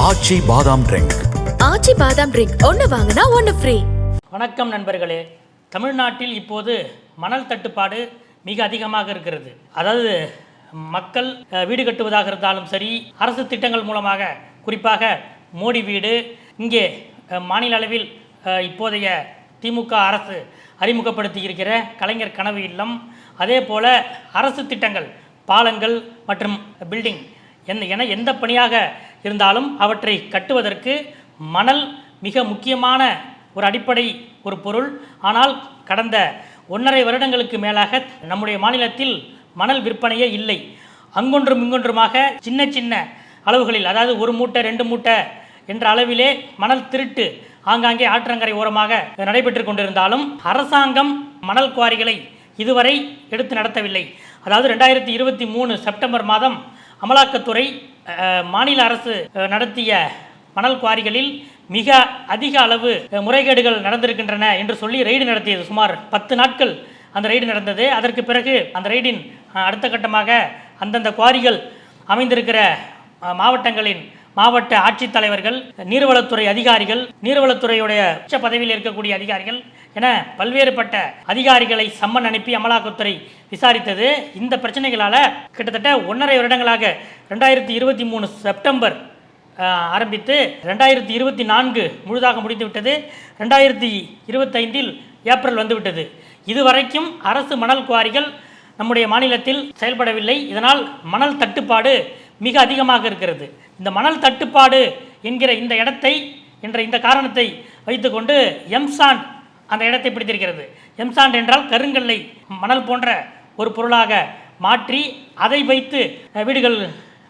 ஆச்சி பாதாம் ட்ரிங்க் ஆச்சி பாதாம் ட்ரிங்க் ஒன்னு வாங்கினா ஒன்னு ஃப்ரீ வணக்கம் நண்பர்களே. தமிழ்நாட்டில் இப்போது மணல் தட்டுப்பாடு மிக அதிகமாக இருக்கிறது. அதாவது மக்கள் வீடு கட்டுவதாக இருந்தாலும் சரி அரசு திட்டங்கள் மூலமாக குறிப்பாக மோடி வீடு இங்கே மாநில அளவில் இப்போதைய திமுக அரசு அறிமுகப்படுத்தி இருக்கிற கலைஞர் கனவு இல்லம் அதே போல அரசு திட்டங்கள் பாலங்கள் மற்றும் பில்டிங் என்ன என எந்த பணியாக இருந்தாலும் அவற்றை கட்டுவதற்கு மணல் மிக முக்கியமான ஒரு அடிப்படை ஒரு பொருள். ஆனால் கடந்த ஒன்றரை வருடங்களுக்கு மேலாக நம்முடைய மாநிலத்தில் மணல் விற்பனையே இல்லை. அங்கொன்றும் இங்கொன்றுமாக சின்ன சின்ன அளவுகளில் அதாவது ஒரு மூட்டை ரெண்டு மூட்டை என்ற அளவிலே மணல் திருட்டு ஆங்காங்கே ஆற்றங்கரை ஓரமாக நடைபெற்று கொண்டிருந்தாலும் அரசாங்கம் மணல் குவாரிகளை இதுவரை எடுத்து நடத்தவில்லை. அதாவது ரெண்டாயிரத்தி இருபத்தி மூணு செப்டம்பர் மாதம் அமலாக்கத்துறை மாநில அரசு நடத்திய மணல் குவாரிகளில் மிக அதிக அளவு முறைகேடுகள் நடந்திருக்கின்றன என்று சொல்லி ரெய்டு நடத்தியது. சுமார் பத்து நாட்கள் அந்த ரெய்டு நடந்தது. அதற்கு பிறகு அந்த ரெய்டின் அடுத்த கட்டமாக அந்தந்த குவாரிகள் அமைந்திருக்கிற மாவட்டங்களின் மாவட்ட ஆட்சித்தலைவர்கள் நீர்வளத்துறை அதிகாரிகள் நீர்வளத்துறையுடைய உச்ச பதவியில் இருக்கக்கூடிய அதிகாரிகள் என பல்வேறுபட்ட அதிகாரிகளை சம்மன் அனுப்பி அமலாக்கத்துறை விசாரித்தது. இந்த பிரச்சனைகளால் கிட்டத்தட்ட ஒன்றரை வருடங்களாக ரெண்டாயிரத்தி இருபத்தி மூணு செப்டம்பர் ஆரம்பித்து ரெண்டாயிரத்தி இருபத்தி நான்கு முழுதாக முடிந்துவிட்டது. ரெண்டாயிரத்தி இருபத்தைந்தில் ஏப்ரல் வந்துவிட்டது. இதுவரைக்கும் அரசு மணல் குவாரிகள் நம்முடைய மாநிலத்தில் செயல்படவில்லை. இதனால் மணல் தட்டுப்பாடு மிக அதிகமாக இருக்கிறது. இந்த மணல் தட்டுப்பாடு என்கிற இந்த இடத்தை என்ற இந்த காரணத்தை வைத்துக்கொண்டு எம்சாண்ட் அந்த இடத்தை பிடித்திருக்கிறது. எம்சாண்ட் என்றால் கருங்கல்லை மணல் போன்ற ஒரு பொருளாக மாற்றி அதை வைத்து வீடுகள்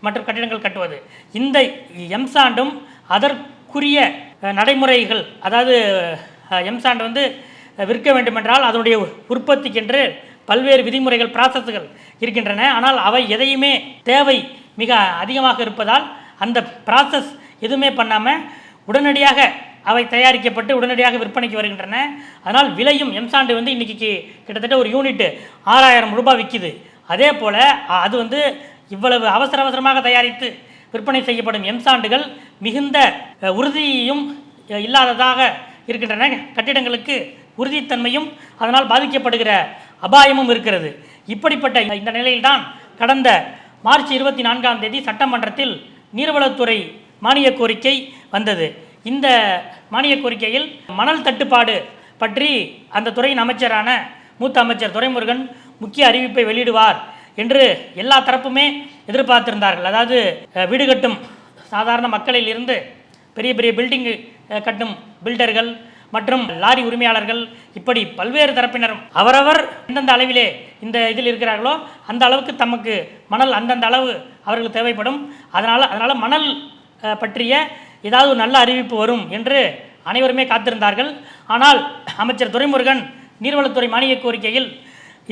மற்றும் கட்டிடங்கள் கட்டுவது. இந்த எம்சாண்டும் அதற்குரிய நடைமுறைகள் அதாவது எம்சாண்ட் வந்து விற்க வேண்டுமென்றால் அதனுடைய உற்பத்திக்கென்று பல்வேறு விதிமுறைகள் ப்ராசஸ்கள் இருக்கின்றன. ஆனால் அவை எதையுமே தேவை மிக அதிகமாக இருப்பதால் அந்த ப்ராசஸ் எதுவுமே பண்ணாமல் உடனடியாக அவை தயாரிக்கப்பட்டு உடனடியாக விற்பனைக்கு வருகின்றன. அதனால் விலையும் எம்சாண்டு வந்து இன்றைக்கி கிட்டத்தட்ட ஒரு யூனிட் ஆறாயிரம் ரூபாய் விற்கிது அதே போல் அது வந்து இவ்வளவு அவசர அவசரமாக தயாரித்து விற்பனை செய்யப்படும் எம்சாண்டுகள் மிகுந்த உறுதியும் இல்லாததாக இருக்கின்றன. கட்டிடங்களுக்கு உறுதித்தன்மையும் அதனால் பாதிக்கப்படுகிற அபாயமும் இருக்கிறது. இப்படிப்பட்ட இந்த நிலையில்தான் கடந்த மார்ச் இருபத்தி நான்காம் தேதி சட்டமன்றத்தில் நீர்வளத்துறை மானிய கோரிக்கை வந்தது. இந்த மானிய கோரிக்கையில் மணல் தட்டுப்பாடு பற்றி அந்த துறையின் அமைச்சரான மூத்த அமைச்சர் துரைமுருகன் முக்கிய அறிவிப்பை வெளியிடுவார் என்று எல்லா தரப்புமே எதிர்பார்த்திருந்தார்கள். அதாவது வீடு கட்டும் சாதாரண மக்களில் இருந்து பெரிய பெரிய பில்டிங் கட்டும் பில்டர்கள் மற்றும் லாரி உரிமையாளர்கள் இப்படி பல்வேறு தரப்பினரும் அவரவர் எந்தெந்த அளவிலே இந்த இதில் இருக்கிறார்களோ அந்த அளவுக்கு தமக்கு மணல் அந்தந்த அளவு அவர்களுக்கு தேவைப்படும். அதனால் அதனால் மணல் பற்றிய ஏதாவது ஒரு நல்ல அறிவிப்பு வரும் என்று அனைவருமே காத்திருந்தார்கள். ஆனால் அமைச்சர் துரைமுருகன் நீர்வளத்துறை மானிய கோரிக்கையில்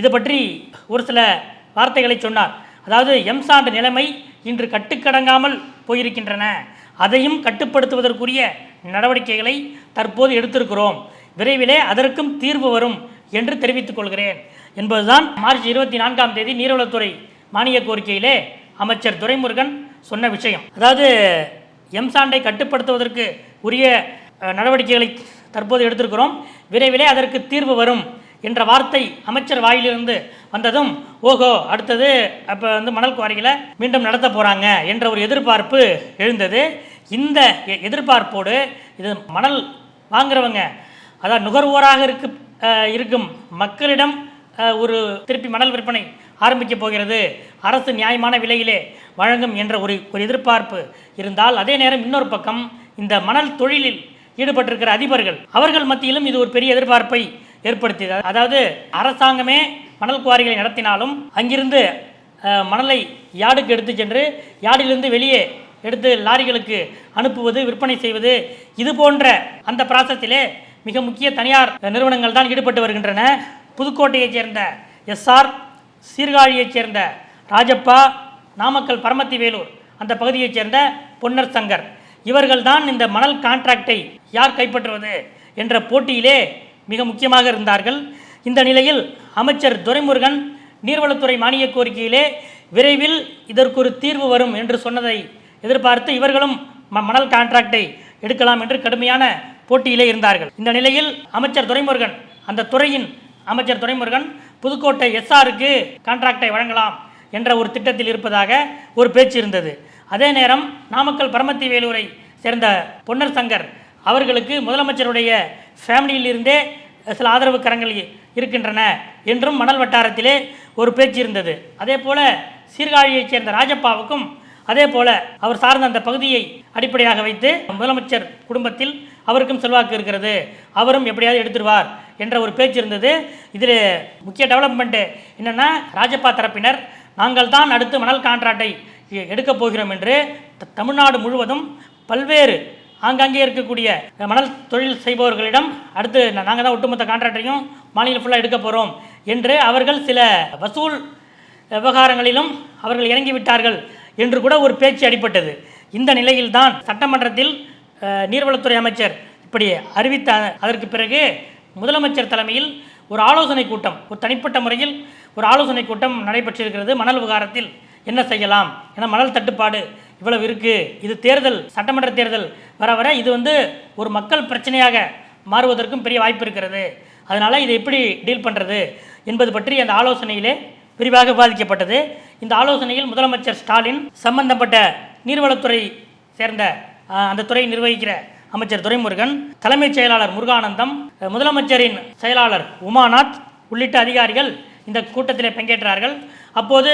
இது பற்றி ஒரு சில வார்த்தைகளை சொன்னார். அதாவது எம்சாண்ட் நிலைமை இன்று கட்டுக்கடங்காமல் போயிருக்கின்றன. அதையும் கட்டுப்படுத்துவதற்குரிய நடவடிக்கைகளை தற்போது எடுத்திருக்கிறோம். விரைவிலே அதற்கும் தீர்வு வரும் என்று தெரிவித்துக் கொள்கிறேன். என்பதுதான் மார்ச் இருபத்தி நான்காம் தேதி நீர்வளத்துறை மானிய கோரிக்கையிலே அமைச்சர் துரைமுருகன் சொன்ன விஷயம். அதாவது எம்சாண்டை கட்டுப்படுத்துவதற்கு உரிய நடவடிக்கைகளை தற்போது எடுத்திருக்கிறோம். விரைவிலே அதற்கு தீர்வு வரும் என்ற வார்த்தை அமைச்சர் வாயிலிருந்து வந்ததும் ஓஹோ அடுத்தது அப்போ வந்து மணல் குவாரிகளை மீண்டும் நடத்த போகிறாங்க என்ற ஒரு எதிர்பார்ப்பு எழுந்தது. இந்த எ- எதிர்பார்ப்போடு இது மணல் வாங்குறவங்க அதாவது நுகர்வோராக இருக்கு இருக்கும் மக்களிடம் ஒரு திருப்பி மணல் விற்பனை ஆரம்பிக்க போகிறது. அரசு நியாயமான விலையிலே வழங்கும் என்ற ஒரு ஒரு எதிர்பார்ப்பு இருந்தால் அதே நேரம் இன்னொரு பக்கம் இந்த மணல் தொழிலில் ஈடுபட்டிருக்கிற அதிபர்கள் அவர்கள் மத்தியிலும் இது ஒரு பெரிய எதிர்பார்ப்பை ஏற்படுத்தியது. அதாவது அரசாங்கமே மணல் குவாரிகளை நடத்தினாலும் அங்கிருந்து மணலை யார்டுக்கு எடுத்து சென்று யார்டிலிருந்து வெளியே எடுத்து லாரிகளுக்கு அனுப்புவது விற்பனை செய்வது இது போன்ற அந்த ப்ராசஸிலே மிக முக்கிய தனியார் நிறுவனங்கள் தான் ஈடுபட்டு வருகின்றன. புதுக்கோட்டையைச் சேர்ந்த எஸ்ஆர் சீர்காழியைச் சேர்ந்த ராஜப்பா நாமக்கல் பரமத்தி வேலூர் அந்த பகுதியைச் சேர்ந்த பொன்னர் சங்கர். இவர்கள்தான் இந்த மணல் கான்ட்ராக்டை யார் கைப்பற்றுவது என்ற போட்டியிலே மிக முக்கியமாக இருந்தார்கள். இந்த நிலையில் அமைச்சர் துரைமுருகன் நீர்வளத்துறை மானிய கோரிக்கையிலே விரைவில் இதற்கு ஒரு தீர்வு வரும் என்று சொன்னதை எதிர்பார்த்து இவர்களும் ம- மணல் கான்ட்ராக்டை எடுக்கலாம் என்று கடுமையான போட்டியிலே இருந்தார்கள். இந்த நிலையில் அமைச்சர் துரைமுருகன் அந்த துறையின் அமைச்சர் துரைமுருகன் புதுக்கோட்டை எஸ்ஆருக்கு கான்ட்ராக்டை வழங்கலாம் என்ற ஒரு திட்டத்தில் இருப்பதாக ஒரு பேச்சு இருந்தது. அதே நேரம் நாமக்கல் பரமத்தி வேலூரை சேர்ந்த பொன்னர் சங்கர் அவர்களுக்கு முதலமைச்சருடைய ஃபேமிலியிலிருந்தே சில ஆதரவு கரங்கள் இருக்கின்றன என்றும் மணல் வட்டாரத்திலே ஒரு பேச்சு இருந்தது. அதே போல சீர்காழியைச் சேர்ந்த ராஜப்பாவுக்கும் அதே போல அவர் சார்ந்த அந்த பகுதியை அடிப்படையாக வைத்து முதலமைச்சர் குடும்பத்தில் அவருக்கும் செல்வாக்கு இருக்கிறது. அவரும் எப்படியாவது எடுத்துருவார் என்ற ஒரு பேச்சு இருந்தது. இதில் முக்கிய டெவலப்மெண்ட்டு என்னென்னா ராஜப்பா தரப்பினர் நாங்கள் தான் அடுத்து மணல் கான்ட்ராக்டை எ- எடுக்கப் போகிறோம் என்று த- தமிழ்நாடு முழுவதும் பல்வேறு ஆங்காங்கே இருக்கக்கூடிய மணல் தொழில் செய்பவர்களிடம் அடுத்து நாங்கள் தான் ஒட்டுமொத்த கான்ட்ராக்டையும் மாநிலம் ஃபுல்லாக எடுக்க போகிறோம் என்று அவர்கள் சில வசூல் விவகாரங்களிலும் அவர்கள் இறங்கிவிட்டார்கள். என்று கூட ஒரு பேச்சு அடிப்பட்டது இந்த நிலையில்தான் சட்டமன்றத்தில் நீர்வளத்துறை அமைச்சர் இப்படி அறிவித்த அதற்கு பிறகு முதலமைச்சர் தலைமையில் ஒரு ஆலோசனை கூட்டம் ஒரு தனிப்பட்ட முறையில் ஒரு ஆலோசனை கூட்டம் நடைபெற்றிருக்கிறது. மணல் விவகாரத்தில் என்ன செய்யலாம் ஏன்னா மணல் தட்டுப்பாடு இவ்வளவு இருக்குது இது தேர்தல் சட்டமன்ற தேர்தல் வர வர இது வந்து ஒரு மக்கள் பிரச்சனையாக மாறுவதற்கும் பெரிய வாய்ப்பு இருக்கிறது. அதனால் இதை எப்படி டீல் பண்ணுறது என்பது பற்றி அந்த ஆலோசனையிலே விரிவாக விவாதிக்கப்பட்டது. இந்த ஆலோசனையில் முதலமைச்சர் ஸ்டாலின் சம்பந்தப்பட்ட நீர்வளத்துறை சேர்ந்த அந்த துறை நிர்வகிக்கிற அமைச்சர் துரைமுருகன் தலைமைச் செயலாளர் முருகானந்தம் முதலமைச்சரின் செயலாளர் உமாநாத் உள்ளிட்ட அதிகாரிகள் இந்த கூட்டத்தில் பங்கேற்றார்கள். அப்போது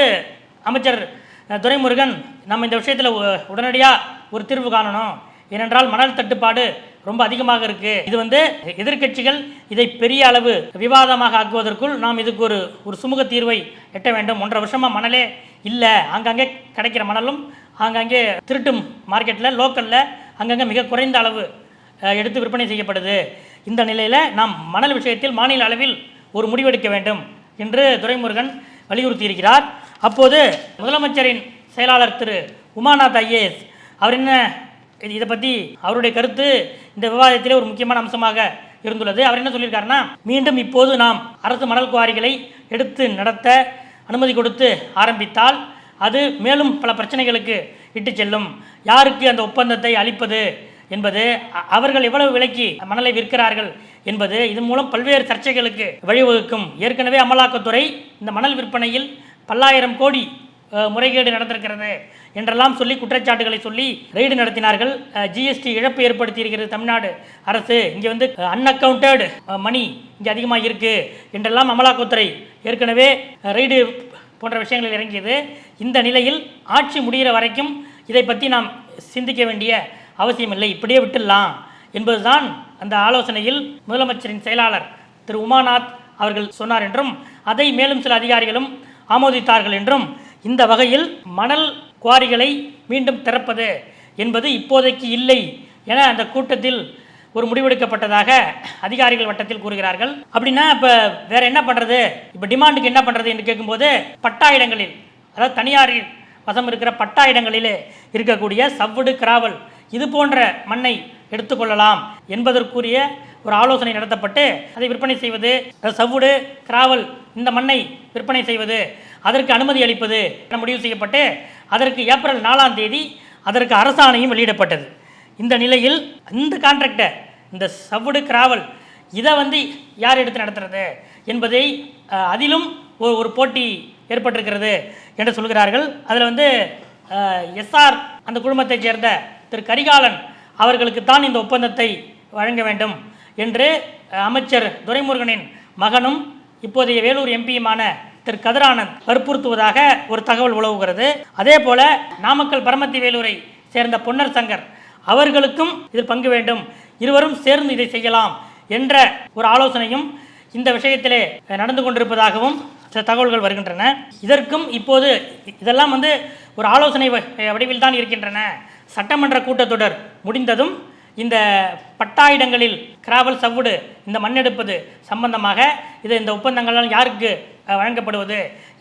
அமைச்சர் துரைமுருகன் நம்ம இந்த விஷயத்தில் உடனடியாக ஒரு தீர்வு காணணும். ஏனென்றால் மணல் தட்டுப்பாடு ரொம்ப அதிகமாக இருக்கு. இது வந்து எதிர்க்கட்சிகள் இதை பெரிய அளவு விவாதமாக ஆக்குவதற்குள் நாம் இதுக்கு ஒரு ஒரு சுமூக தீர்வை எட்ட வேண்டும். ஒன்றரை வருஷமா மணலே இல்லை. ஆங்காங்கே கிடைக்கிற மணலும் ஆங்காங்கே திருட்டும் மார்க்கெட்டில் லோக்கலில் அங்கங்கே மிக குறைந்த அளவு எடுத்து விற்பனை செய்யப்படுது. இந்த நிலையில் நாம் மணல் விஷயத்தில் மாநில அளவில் ஒரு முடிவெடுக்க வேண்டும் என்று துரைமுருகன் வலியுறுத்தியிருக்கிறார். அப்போது முதலமைச்சரின் செயலாளர் திரு உமாநாத் ஐஏஎஸ் அவர் என்ன இது இதை பற்றி அவருடைய கருத்து இந்த விவாதத்திலே ஒரு முக்கியமான அம்சமாக இருந்துள்ளது. அவர் என்ன சொல்லியிருக்காருன்னா மீண்டும் இப்போது நாம் அரசு மணல் குவாரிகளை எடுத்து நடத்த அனுமதி கொடுத்து ஆரம்பித்தால் அது மேலும் பல பிரச்சனைகளுக்கு இட்டு செல்லும். யாருக்கு அந்த ஒப்பந்தத்தை அளிப்பது என்பது அவர்கள் எவ்வளவு விலைக்கு மணலை விற்கிறார்கள் என்பது இதன் மூலம் பல்வேறு சர்ச்சைகளுக்கு வழிவகுக்கும். ஏற்கனவே அமலாக்கத்துறை இந்த மணல் விற்பனையில் பல்லாயிரம் கோடி முறைகேடு நடந்திருக்கிறது என்றெல்லாம் சொல்லி குற்றச்சாட்டுகளை சொல்லி ரெய்டு நடத்தினார்கள். ஜிஎஸ்டி இழப்பு ஏற்படுத்தியிருக்கிறது தமிழ்நாடு அரசு. இங்கே வந்து அன்அக்கவுண்டட் மணி இங்கே அதிகமாக இருக்குது என்றெல்லாம் அமலாக்கத்துறை ஏற்கனவே ரெய்டு போன்ற விஷயங்களில் இறங்கியது. இந்த நிலையில் ஆட்சி முடிகிற வரைக்கும் இதை பற்றி நாம் சிந்திக்க வேண்டிய அவசியமில்லை இப்படியே விட்டுடலாம் என்பதுதான் அந்த ஆலோசனையில் முதலமைச்சரின் செயலாளர் திரு உமாநாத் அவர்கள் சொன்னார் என்றும் அதை மேலும் சில அதிகாரிகளும் ஆமோதித்தார்கள் என்றும் இந்த வகையில் மணல் குவாரிகளை மீண்டும் திறப்பது என்பது இப்போதைக்கு இல்லை என அந்த கூட்டத்தில் ஒரு முடிவெடுக்கப்பட்டதாக அதிகாரிகள் வட்டத்தில் கூறுகிறார்கள். அப்படின்னா இப்போ வேற என்ன பண்ணுறது இப்போ டிமாண்டுக்கு என்ன பண்ணுறது என்று கேட்கும்போது பட்டா இடங்களில் அதாவது தனியாரில் வசம் இருக்கிற பட்டா இடங்களிலே இருக்கக்கூடிய சவ்வுடு கிராவல் இது போன்ற மண்ணை எடுத்துக்கொள்ளலாம் என்பதற்குரிய ஒரு ஆலோசனை நடத்தப்பட்டு அதை விற்பனை செய்வது அதாவது சவ்வுடு கிராவல் இந்த மண்ணை விற்பனை செய்வது அதற்கு அனுமதி அளிப்பது என முடிவு செய்யப்பட்டு அதற்கு ஏப்ரல் நாலாம் தேதி அதற்கு அரசாணையும் வெளியிடப்பட்டது. இந்த நிலையில் இந்த கான்ட்ராக்டை இந்த சவுடு கிராவல் இதை வந்து யார் எடுத்து நடத்துறது என்பதை அதிலும் ஒரு ஒரு போட்டி ஏற்பட்டிருக்கிறது என்று சொல்கிறார்கள். அதில் வந்து எஸ்ஆர் அந்த குழுமத்தைச் சேர்ந்த திரு கரிகாலன் அவர்களுக்கு தான் இந்த ஒப்பந்தத்தை வழங்க வேண்டும் என்று அமைச்சர் துரைமுருகனின் மகனும் இப்போதைய வேலூர் எம்பியுமான திரு கதிரானந்த் வற்புறுத்துவதாக ஒரு தகவல் உலவுகிறது. அதே போல நாமக்கல் பரமத்தி வேலூரை சேர்ந்த பொன்னர் சங்கர் அவர்களுக்கும் இதில் பங்கு வேண்டும். இருவரும் சேர்ந்து இதை செய்யலாம் என்ற ஒரு ஆலோசனையும் இந்த விஷயத்திலே நடந்து கொண்டிருப்பதாகவும் சில தகவல்கள் வருகின்றன. இதற்கும் இப்போது இதெல்லாம் வந்து ஒரு ஆலோசனை வ- வடிவில் தான் இருக்கின்றன. சட்டமன்ற கூட்டத்தொடர் முடிந்ததும் இந்த பட்டா இடங்களில் கிராவல் சவ்வுடு இந்த மண்ணெடுப்பது சம்பந்தமாக இது இந்த ஒப்பந்தங்களால் யாருக்கு வழங்கப்படுவது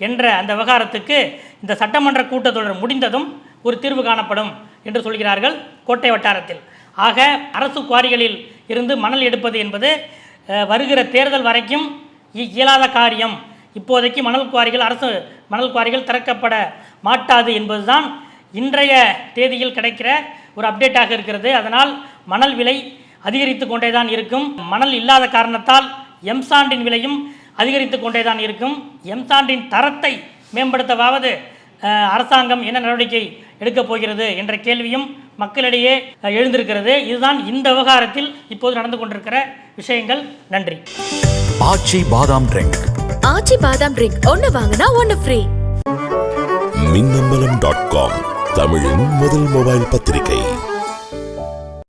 என்ற அந்த விவகாரத்துக்கு இந்த சட்டமன்ற கூட்டத்தொடர் முடிந்ததும் ஒரு தீர்வு காணப்படும் என்று சொல்கிறார்கள் கோட்டை வட்டாரத்தில். ஆக அரசு குவாரிகளில் இருந்து மணல் எடுப்பது என்பது வருகிற தேர்தல் வரைக்கும் இயலாத காரியம். இப்போதைக்கு மணல் குவாரிகள் அரசு மணல் குவாரிகள் திறக்கப்பட மாட்டாது என்பதுதான் இன்றைய தேதியில் கிடைக்கிற ஒரு அப்டேட்டாக இருக்கிறது. அதனால் மணல் விலை அதிகரித்து கொண்டே தான் இருக்கும். மணல் இல்லாத காரணத்தால் எம்சாண்டின் விலையும் அதிகரித்து கொண்டே தான் இருக்கும். எம்சாண்டின் தரத்தை மேம்படுத்தவாவது அரசாங்கம் என்ன நடவடிக்கை எடுக்கப் போகிறது என்ற கேள்வியும் மக்களிடையே எழுந்திருக்கிறது. இதுதான் இந்த விவகாரத்தில் இப்போது நடந்து கொண்டிருக்கிற விஷயங்கள். நன்றி. ஆச்சி பாதாம் ட்ரிங்க். ஆச்சி பாதாம் ட்ரிங்க். ஒன்னு வாங்கினா ஒன்னு ஃப்ரீ. Minnambalam dot com. தமிழின் முதல் மொபைல் பத்திரிகை.